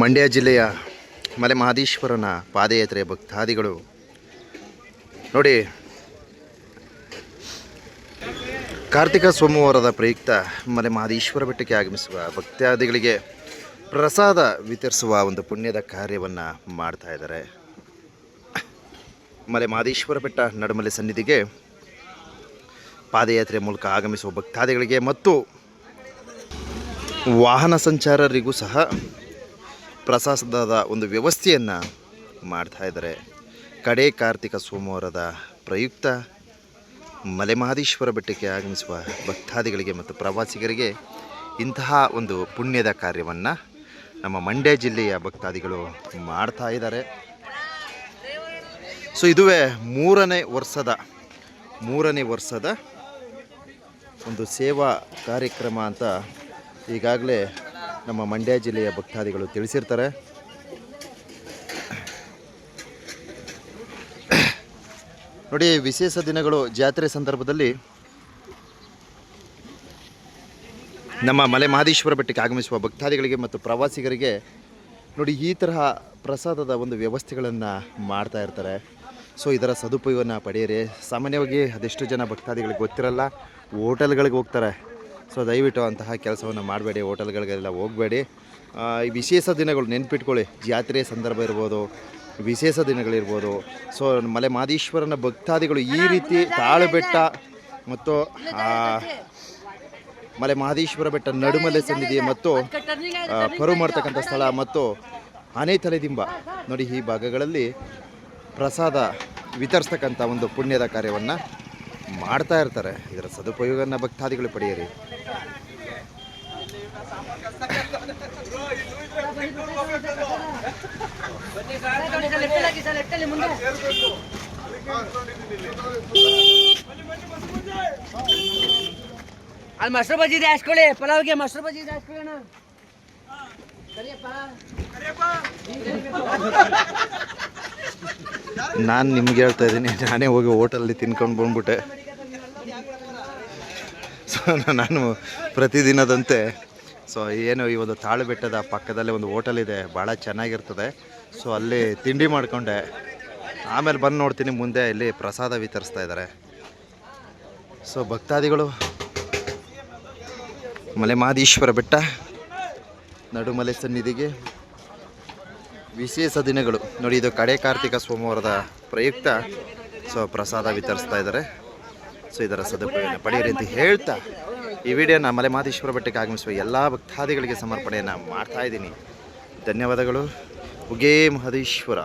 ಮಂಡ್ಯ ಜಿಲ್ಲೆಯ ಮಲೆ ಮಹದೇಶ್ವರನ ಪಾದಯಾತ್ರೆ ಭಕ್ತಾದಿಗಳು. ನೋಡಿ, ಕಾರ್ತಿಕ ಸೋಮವಾರದ ಪ್ರಯುಕ್ತ ಮಲೆ ಮಹದೇಶ್ವರ ಬೆಟ್ಟಕ್ಕೆ ಆಗಮಿಸುವ ಭಕ್ತಾದಿಗಳಿಗೆ ಪ್ರಸಾದ ವಿತರಿಸುವ ಒಂದು ಪುಣ್ಯದ ಕಾರ್ಯವನ್ನು ಮಾಡ್ತಾ ಇದ್ದಾರೆ. ಮಲೆ ಮಹದೇಶ್ವರ ಬೆಟ್ಟ ನಡುಮಲೆ ಸನ್ನಿಧಿಗೆ ಪಾದಯಾತ್ರೆ ಮೂಲಕ ಆಗಮಿಸುವ ಭಕ್ತಾದಿಗಳಿಗೆ ಮತ್ತು ವಾಹನ ಸಂಚಾರರಿಗೂ ಸಹ ಪ್ರಸಾದದ ಒಂದು ವ್ಯವಸ್ಥೆಯನ್ನು ಮಾಡ್ತಾ ಇದ್ದಾರೆ. ಕಡೆ ಕಾರ್ತಿಕ ಸೋಮವಾರದ ಪ್ರಯುಕ್ತ ಮಲೆಮಹದೇಶ್ವರ ಬೆಟ್ಟಕ್ಕೆ ಆಗಮಿಸುವ ಭಕ್ತಾದಿಗಳಿಗೆ ಮತ್ತು ಪ್ರವಾಸಿಗರಿಗೆ ಇಂತಹ ಒಂದು ಪುಣ್ಯದ ಕಾರ್ಯವನ್ನು ನಮ್ಮ ಮಂಡ್ಯ ಜಿಲ್ಲೆಯ ಭಕ್ತಾದಿಗಳು ಮಾಡ್ತಾ ಇದ್ದಾರೆ. ಸೊ ಇದುವೇ ಮೂರನೇ ವರ್ಷದ ಮೂರನೇ ವರ್ಷದ ಒಂದು ಸೇವಾ ಕಾರ್ಯಕ್ರಮ ಅಂತ ಈಗಾಗಲೇ ನಮ್ಮ ಮಂಡ್ಯ ಜಿಲ್ಲೆಯ ಭಕ್ತಾದಿಗಳು ತಿಳಿಸಿರ್ತಾರೆ. ನೋಡಿ, ವಿಶೇಷ ದಿನಗಳು ಜಾತ್ರೆ ಸಂದರ್ಭದಲ್ಲಿ ನಮ್ಮ ಮಲೆ ಮಹದೇಶ್ವರ ಬೆಟ್ಟಕ್ಕೆ ಆಗಮಿಸುವ ಭಕ್ತಾದಿಗಳಿಗೆ ಮತ್ತು ಪ್ರವಾಸಿಗರಿಗೆ ನೋಡಿ, ಈ ತರಹ ಪ್ರಸಾದದ ಒಂದು ವ್ಯವಸ್ಥೆಗಳನ್ನು ಮಾಡ್ತಾ ಇರ್ತಾರೆ. ಸೊ ಇದರ ಸದುಪಯೋಗನ ಪಡೆಯಿರಿ. ಸಾಮಾನ್ಯವಾಗಿ ಅದೆಷ್ಟು ಜನ ಭಕ್ತಾದಿಗಳಿಗೆ ಗೊತ್ತಿರಲ್ಲ ಹೋಟೆಲ್ಗಳಿಗೆ ಹೋಗ್ತಾರೆ. ಸೊ ದಯವಿಟ್ಟು ಅಂತಹ ಕೆಲಸವನ್ನು ಮಾಡಬೇಡಿ ಹೋಟೆಲ್ಗಳಿಗೆಲ್ಲ ಹೋಗಬೇಡಿ. ಈ ವಿಶೇಷ ದಿನಗಳು ನೆನ್ಪಿಟ್ಕೊಳ್ಳಿ. ಜಾತ್ರೆ ಸಂದರ್ಭ ಇರ್ಬೋದು ವಿಶೇಷ ದಿನಗಳಿರ್ಬೋದು ಸೊ ಮಲೆ ಮಾದೇಶ್ವರನ ಭಕ್ತಾದಿಗಳು ಈ ರೀತಿ ತಾಳುಬೆಟ್ಟ ಮತ್ತು ಮಲೆ ಮಹದೇಶ್ವರ ಬೆಟ್ಟ ನಡುಮಲೆ ಸನ್ನಿಧಿ ಮತ್ತು ಪರು ಮಾಡ್ತಕ್ಕಂಥ ಸ್ಥಳ ಮತ್ತು ಆನೆ ತಲೆದಿಂಬ ನೋಡಿ ಈ ಭಾಗಗಳಲ್ಲಿ ಪ್ರಸಾದ ವಿತರಿಸ್ತಕ್ಕಂಥ ಒಂದು ಪುಣ್ಯದ ಕಾರ್ಯವನ್ನು ಮಾಡ್ತಾ ಇರ್ತಾರೆ. ಇದರ ಸದುಪಯೋಗನ ಭಕ್ತಾದಿಗಳು ಪಡೆಯಿರಿ. ಅಲ್ಲಿ ಮೊಸರು ಬಜ್ಜಿ ಇದೆ, ಹಾಸ್ಕೊಳ್ಳಿ. ಪಲಾವ್ಗೆ ಮೊಸರು ಬಜ್ಜಿ ಇದೆ, ಹಾಸ್ಕೊಳ್ಳೋಣ. ನಾನು ನಿಮ್ಗೆ ಹೇಳ್ತಾ ಇದ್ದೀನಿ, ನಾನೇ ಹೋಗಿ ಹೋಟೆಲಲ್ಲಿ ತಿನ್ಕೊಂಡು ಬಂದ್ಬಿಟ್ಟೆ. ಸೊ ನಾನು ಪ್ರತಿದಿನದಂತೆ ಸೊ ಏನು ಈ ಒಂದು ತಾಳು ಬೆಟ್ಟದ ಪಕ್ಕದಲ್ಲೇ ಒಂದು ಹೋಟೆಲ್ ಇದೆ ಭಾಳ ಚೆನ್ನಾಗಿರ್ತದೆ. ಸೊ ಅಲ್ಲಿ ತಿಂಡಿ ಮಾಡಿಕೊಂಡೆ. ಆಮೇಲೆ ಬಂದು ನೋಡ್ತೀನಿ, ಮುಂದೆ ಇಲ್ಲಿ ಪ್ರಸಾದ ವಿತರಿಸ್ತಾ ಇದ್ದಾರೆ. ಸೊ ಭಕ್ತಾದಿಗಳು ಮಲೆ ಬೆಟ್ಟ ಬೆಟ್ಟ, ನಡುಮಲೆ ಸನ್ನಿಧಿಗೆ ವಿಶೇಷ ದಿನಗಳು. ನೋಡಿ, ಇದು ಕಡೆ ಕಾರ್ತಿಕ ಸೋಮವಾರದ ಪ್ರಯುಕ್ತ. ಸೊ, ಪ್ರಸಾದ ವಿತರಿಸ್ತಾ ಇದ್ದಾರೆ. ಸೊ, ಇದರ ಸದುಪಯೋಗ ಪಡೆಯಿರಿ ಅಂತ ಹೇಳ್ತಾ ಈ ವಿಡಿಯೋನ ಮಲೆ ಮಾದೇಶ್ವರ ಬೆಟ್ಟಕ್ಕೆ ಆಗಮಿಸುವ ಎಲ್ಲ ಭಕ್ತಾದಿಗಳಿಗೆ ಸಮರ್ಪಣೆಯನ್ನು ಮಾಡ್ತಾ ಇದ್ದೀನಿ. ಧನ್ಯವಾದಗಳು. ಉಗೇ ಮಹದೇಶ್ವರ.